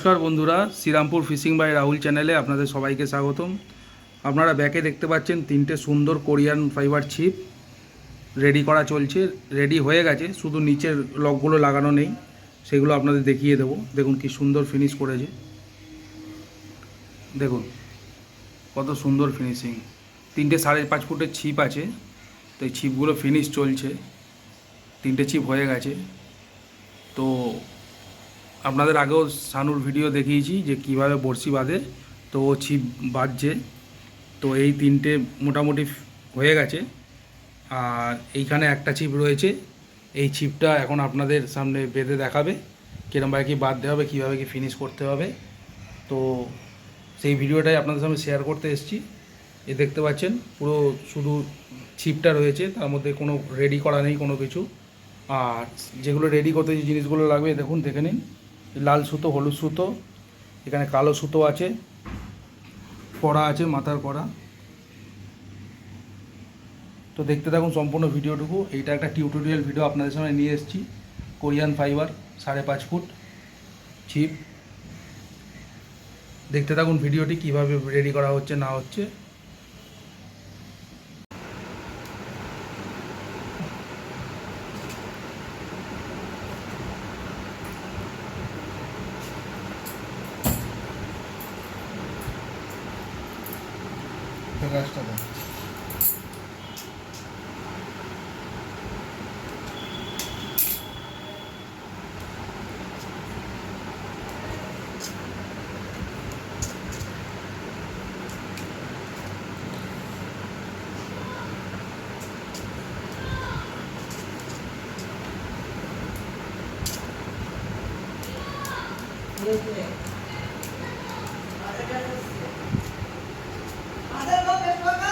নমস্কার বন্ধুরা, Serampore fishing by Rahul চ্যানেলে আপনাদের সবাইকে স্বাগতম। আপনারা ব্যাকে দেখতে পাচ্ছেন তিনটে সুন্দর কোরিয়ান ফাইবার ছিপ রেডি করা চলছে রেডি হয়ে গেছে, শুধু নিচের লকগুলো লাগানো নেই, সেগুলো আপনাদের দেখিয়ে দেবো। দেখুন কি সুন্দর ফিনিশ করেছে। দেখুন, কত সুন্দর ফিনিশিং তিনটে সাড়ে পাঁচ ফুটের ছিপ আছে, তো এই ছিপগুলো ফিনিশ চলছে। তিনটে ছিপ হয়ে গেছে। তো আপনাদের আগেও সানুর ভিডিও দেখিয়েছি যে কীভাবে বড়শি বাঁধে, তো ও ছিপ বাঁধছে। তো এই তিনটে মোটামুটি হয়ে গেছে। আর এইখানে একটা ছিপ রয়েছে। এই ছিপটা এখন আপনাদের সামনে বেঁধে দেখাবে কীরমভাবে কি বাঁধতে হবে, কীভাবে কি ফিনিশ করতে হবে। তো সেই ভিডিওটাই আপনাদের সামনে শেয়ার করতে এসেছি। এ দেখতে পাচ্ছেন, পুরো শুধু ছিপটা রয়েছে, তার মধ্যে কোনো রেডি করা নেই কোনো কিছু। আর যেগুলো রেডি করতে যে জিনিসগুলো লাগবে, দেখুন, দেখে নিন। লাল সুতো, হলুদ সুতো, এখানে কালো সুতো আছে কড়া আছে, মাথার কড়া তো দেখতে থাকুন সম্পূর্ণ ভিডিওটুকু। এইটা একটা টিউটোরিয়াল ভিডিও আপনাদের সামনে নিয়ে এসেছি। কোরিয়ান ফাইবার, সাড়ে পাঁচ ফুট, ছিপ। দেখতে থাকুন ভিডিওটি কীভাবে রেডি করা হচ্ছে, না হচ্ছে। গাছটা দাও Dale,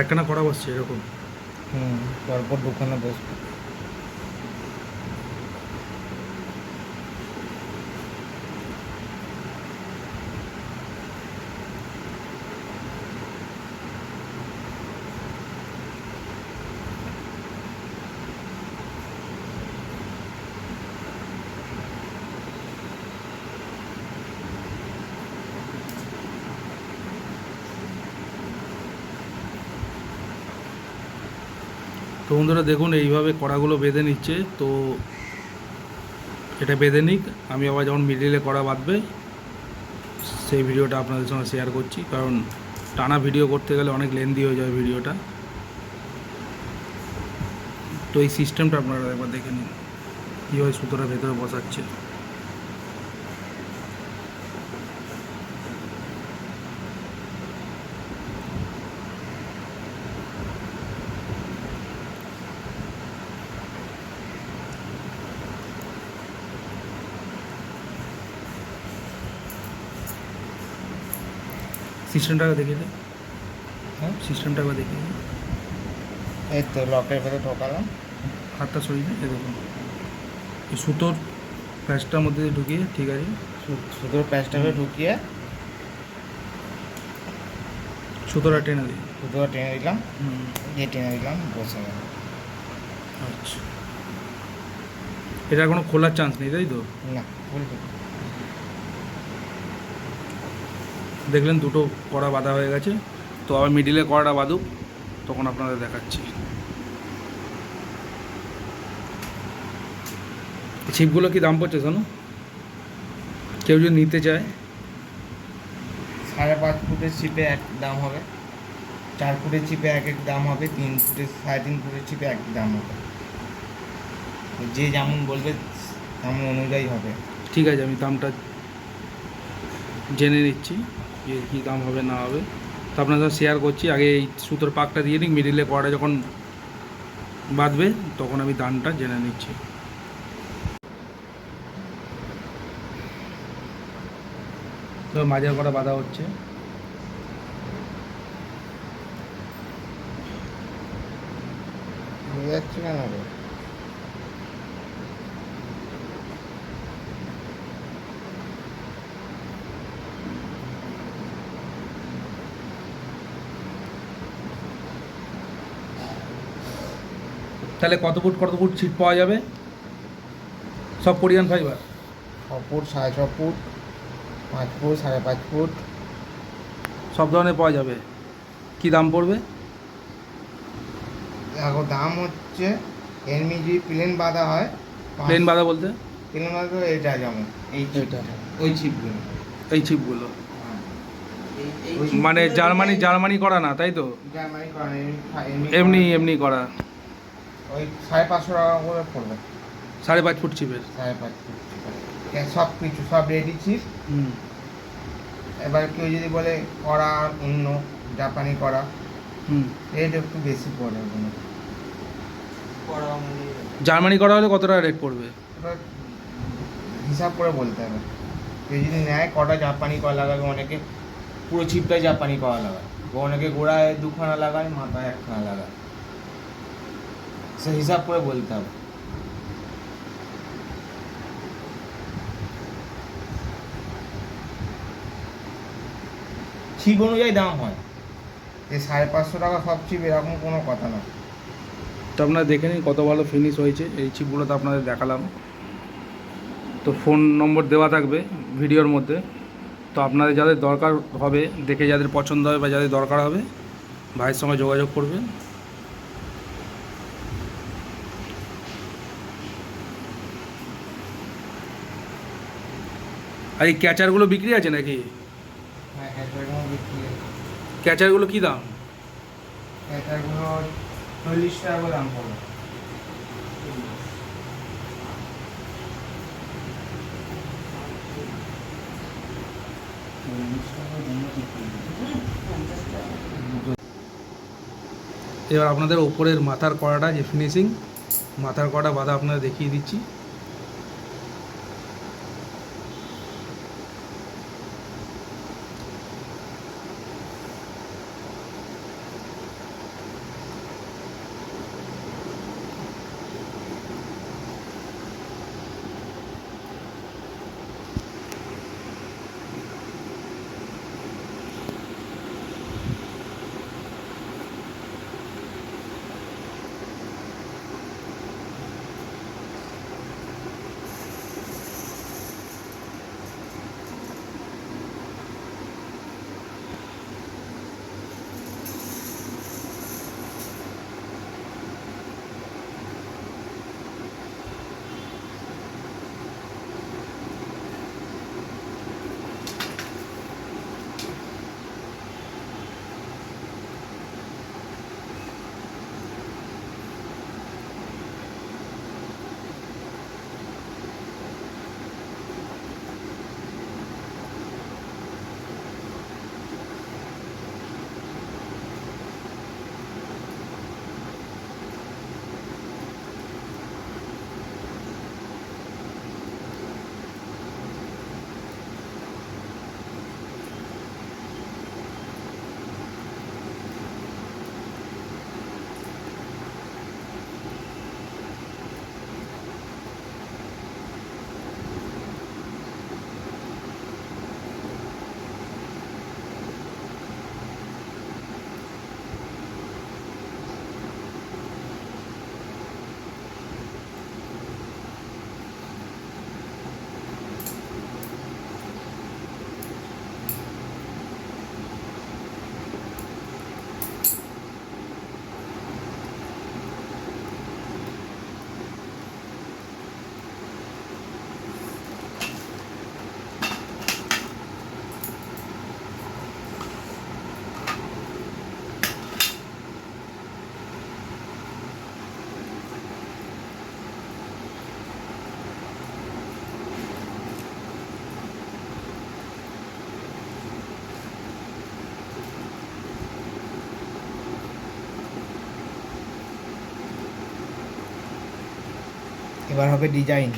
একখানা করা বসছে এরকম হুম পরপর দোকানে বসবে। তো বন্ধুরা দেখুন, এইভাবে কড়াগুলো বেঁধে নিচ্ছে। তো এটা বেঁধে নিক। আমি আবার যখন মিডিলে কড়া বাঁধবে, সেই ভিডিওটা আপনাদের সঙ্গে শেয়ার করছি। কারণ টানা ভিডিও করতে গেলে অনেক লেন্দি হয়ে যায় ভিডিওটা। তো এই সিস্টেমটা আপনারা একবার দেখে নিন। কীভাবে সুতোটা ভেতরে বসাচ্ছে। সিস্টেমটাকে দেখিয়ে দেয় হ্যাঁ সিস্টেমটা একবার দিন। এই তো লকের ভেতরে ঢোকালাম। হাতটা সরিয়ে দিন দেখুন। এই সুতোর প্যাচটার মধ্যে দিয়ে ঢুকিয়ে ঠিক আছে? সুতোর প্যাচটাকে ঢুকিয়ে সুতোটা টেনে দিই সুতোটা টেনে দিলাম। দিয়ে টেনে দিলাম বসে গেল। আচ্ছা। এটা কোনো খোলার চান্স নেই তাই তো? না বলব দেখলেন দুটো কড়া বাঁধা হয়ে গেছে। তো আবার মিডিলে কড়াটা বাঁধুক তখন আপনাদের দেখাচ্ছি। ছিপগুলো কি দাম পড়ছে শোনো কেউ যদি নিতে চায়। সাড়ে পাঁচ ফুটের ছিপে এক দাম হবে। চার ফুটের ছিপে এক এক দাম হবে। তিন ফুটের সাড়ে তিন ফুটের ছিপে এক দাম হবে। যে যেমন বলবে তেমন অনুযায়ী হবে। ঠিক আছে আমি দামটা জেনে নিচ্ছি। যে কী দাম হবে, না হবে। তো আপনার সাথে শেয়ার করছি। আগে এই সুতোর পাকটা দিয়ে নিই মিডিলে কড়াটা যখন বাঁধবে, তখন আমি দামটা জেনে নিচ্ছি। তো মাঝের কড়া বাঁধা হচ্ছে। যাচ্ছে কেন তাহলে কত ফুট কত ফুট ছিট পাওয়া যাবে? সব কোরিয়ান ফাইবার ছ ফুট সাড়ে ছ ফুট পাঁচ ফুট সাড়ে পাঁচ ফুট। সব ধরনের পাওয়া যাবে। কি দাম পড়বে? দেখো দাম হচ্ছে এমনি যদি প্লেন বাঁধা হয় প্লেন বাঁধা বলতে? প্লেন বাঁধা তো এটা যেমন এই এটা। ওই ছিপগুলো এই ছিপগুলো হ্যাঁ। মানে জার্মানি জার্মানি করা না তাই তো? জার্মানি করা এমনি এমনি করা। ওই সাড়ে পাঁচশো টাকা করে পড়বে। সাড়ে পাঁচ ফুট ছিপের সাড়ে পাঁচ ফুট এ সব কিছু সব রেডি চিপ হুম। এবার কেউ যদি বলে করা অন্য জাপানি করা হুম। রেট একটু বেশি পড়ে ওগুলো জার্মানি করা হলে কত টাকা রেট পড়বে? এবার হিসাব করে বলতে হবে। কেউ যদি নেয় কটা জাপানি করা লাগাবে অনেকে পুরো চিপটাই জাপানি করা লাগায়। অনেকে গোড়ায় দুখানা লাগায় মাথায় একখানা লাগায়। সে হিসাব করে বলতে হবে ছিপ অনুযায়ী দাম হয় যে সাড়ে পাঁচশো টাকা সব ছিপ এরকম কোনো কথা না। তো আপনারা দেখে নিন কত ভালো ফিনিশ হয়েছে। এই চিপগুলো তো আপনাদের দেখালাম। তো ফোন নম্বর দেওয়া থাকবে ভিডিওর মধ্যে। তো আপনাদের যাদের দরকার হবে দেখে যাদের পছন্দ হবে বা যাদের দরকার হবে ভাইয়ের সঙ্গে যোগাযোগ করবেন। আর এই ক্যাচারগুলো বিক্রি আছে নাকি? হ্যাঁ ক্যাচারগুলো কী দাম? চল্লিশ টাকা দাম পড়বে। এবার আপনাদের ওপরের মাথার কড়াটা যে ফিনিশিং মাথার কড়া বাঁধা আপনাদের দেখিয়ে দিচ্ছি। এবার হবে ডিজাইন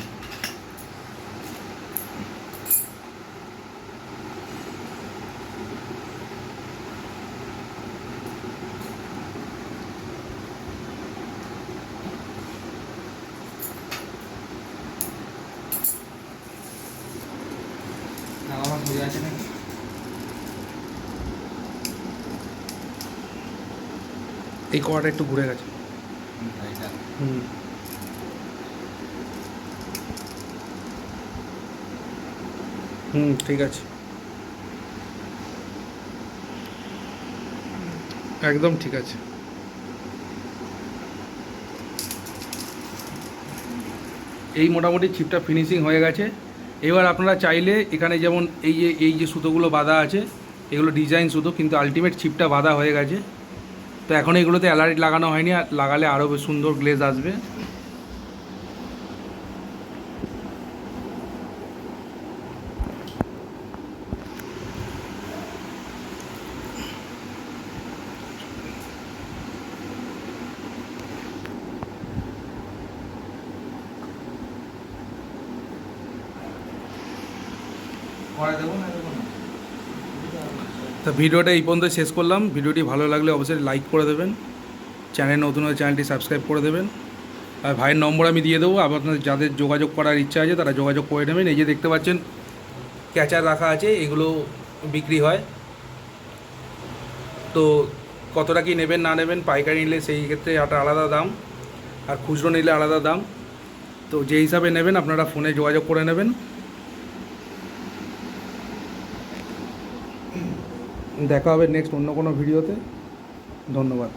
আমার আছে নাকি? এই কড়াটা একটু ঘুরে গেছে। হুম। হুম, ঠিক আছে। একদম ঠিক আছে। এই মোটামুটি ছিপটা ফিনিশিং হয়ে গেছে। এবার আপনারা চাইলে এখানে যেমন এই যে এই যে সুতোগুলো বাঁধা আছে, এগুলো ডিজাইন সুতো, কিন্তু আলটিমেট ছিপটা বাঁধা হয়ে গেছে। তো এখন এগুলোতে অ্যালারিট লাগানো হয়নি, আর লাগালে আরও সুন্দর গ্লেজ আসবে পরে দেবো না দেবো না তো ভিডিওটা এই পর্যন্ত শেষ করলাম। ভিডিওটি ভালো লাগলে অবশ্যই লাইক করে দেবেন। চ্যানেল নতুন হলে চ্যানেলটি সাবস্ক্রাইব করে দেবেন। আর ভাইয়ের নম্বর আমি দিয়ে দেবো। আপনাদের যাদের যোগাযোগ করার ইচ্ছা আছে, তারা যোগাযোগ করে নেবেন। এই যে দেখতে পাচ্ছেন ক্যাচার রাখা আছে, এগুলো বিক্রি হয়। তো কতটা কি নেবেন, না নেবেন, পাইকারি নিলে সেই ক্ষেত্রে একটা আলাদা দাম, আর খুচরো নিলে আলাদা দাম। তো যে হিসাবে নেবেন, আপনারা ফোনে যোগাযোগ করে নেবেন। দেখা হবে নেক্সট অন্য কোনো ভিডিওতে ধন্যবাদ।